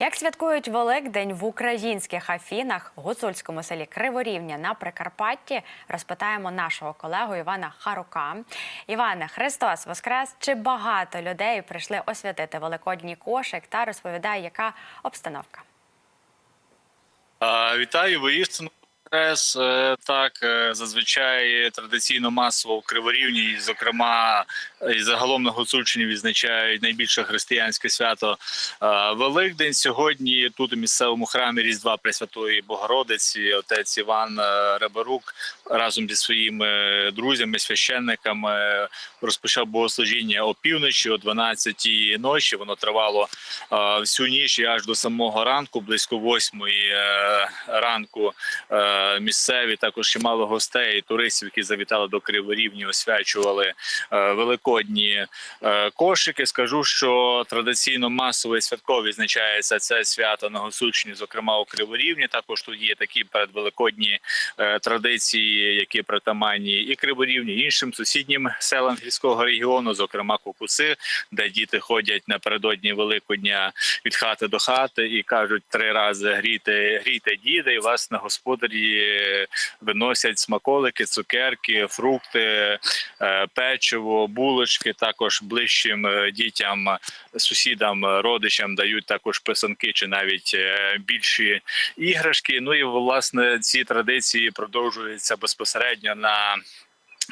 Як святкують Великдень в українських Афінах, гуцульському селі Криворівня на Прикарпатті, розпитаємо нашого колегу Івана Харука. Іване, Христос Воскрес! Чи багато людей прийшли освятити великодній кошик та розповідає, яка обстановка? А, Вітаю. Воскрес. Е, Так, е, зазвичай традиційно масово в Криворівні, і, зокрема, і загалом на Гуцульщині відзначають найбільше християнське свято е, Великдень. Сьогодні тут у місцевому храмі Різдва Пресвятої Богородиці отець Іван Ребарук разом зі своїми друзями, священниками розпочав богослужіння опівночі, о 12-й ночі. Воно тривало всю ніч і аж до самого ранку, близько восьмої ранку. Місцеві також чимало гостей, туристів, які завітали до Криворівні, освячували е, великодні е, кошики. Скажу, що традиційно масово і святково це свято на Гуцульщині, зокрема у Криворівні. Також тут є такі передвеликодні е, традиції, які притаманні і Криворівні, і іншим сусіднім селам гірського регіону, зокрема Кукуци, де діти ходять напередодні Великодня від хати до хати і кажуть три рази грійте, грійте діди, і власне господарі виносять смаколики, цукерки, фрукти, е, печиво, булочки. Також ближчим е, дітям, сусідам, родичам дають також писанки чи навіть е, більші іграшки. Ну і власне ці традиції продовжуються безпосередньо на.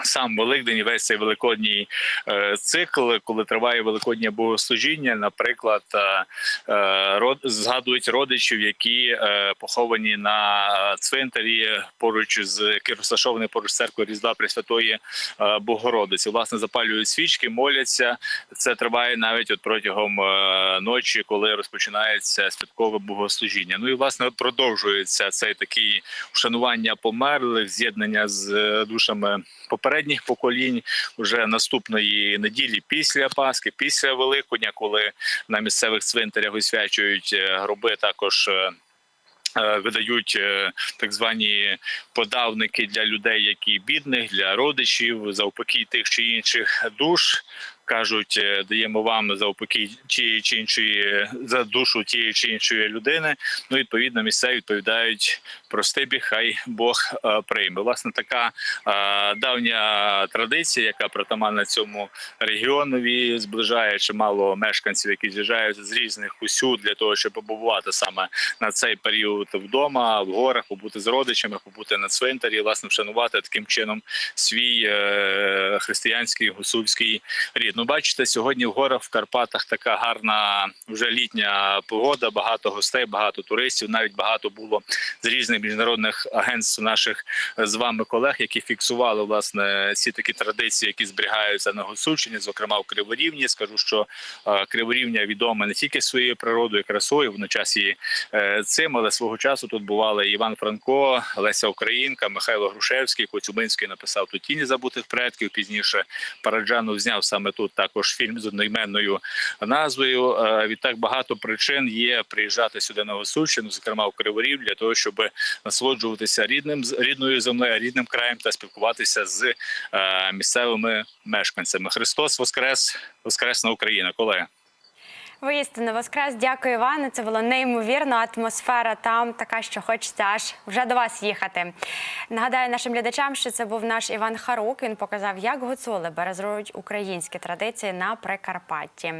Сам Великдень, і весь цей великодній е, цикл, коли триває великоднє богослужіння, наприклад, е, е, згадують родичів, які поховані на цвинтарі поруч з розташований поруч з церквою Різдва Пресвятої Богородиці. Власне, запалюють свічки, моляться. Це триває навіть от протягом ночі, коли розпочинається святкове богослужіння. Ну і власне продовжується цей такий вшанування померлих, з'єднання з душами попередніх поколінь уже наступної неділі після Пасхи, після Великодня, коли на місцевих цвинтарях освячують е, гроби, також. е, е, Видають так звані подавники для людей, які бідних, для родичів за упокій тих чи інших душ. Кажуть, е, даємо вам за упокій тієї чи іншої за душу тієї чи іншої людини. Ну відповідно, місцеві відповідають прости біг, хай Бог е, прийме. Власне, така е, давня традиція, яка притаманна цьому регіонові, зближає чимало мешканців, які з'їжджаються з різних усюд для того, щоб побувати саме на цей період вдома, в горах, побути з родичами, побути на цвинтарі, власне, вшанувати таким чином свій е, християнський гусульський рід. Ну, бачите, сьогодні в горах в Карпатах така гарна вже літня погода, багато гостей, багато туристів. Навіть багато було з різних міжнародних агентств наших з вами колег, які фіксували власне ці такі традиції, які зберігаються на Гуцульщині, зокрема в Криворівні. Скажу, що е, Криворівня відома не тільки своєю природою, красою, водночас і е, цим, але свого часу тут бували Іван Франко, Леся Українка, Михайло Грушевський, Коцюбинський написав тут тіні забутих предків. Пізніше Параджанов зняв саме тут також фільм з одноіменною назвою. Е, Відтак багато причин є приїжджати сюди на Гуцульщину, зокрема в Криворів, для того, щоб насолоджуватися рідним рідною землею, рідним краєм та спілкуватися з е, місцевими мешканцями. Христос Воскрес, Воскресна Україна, колеги. Воістину Воскрес, дякую, Івану. Це було неймовірно. Атмосфера там така, що хочеться аж вже до вас їхати. Нагадаю нашим глядачам, що це був наш Іван Харук. Він показав, як гуцули березрують українські традиції на Прикарпатті.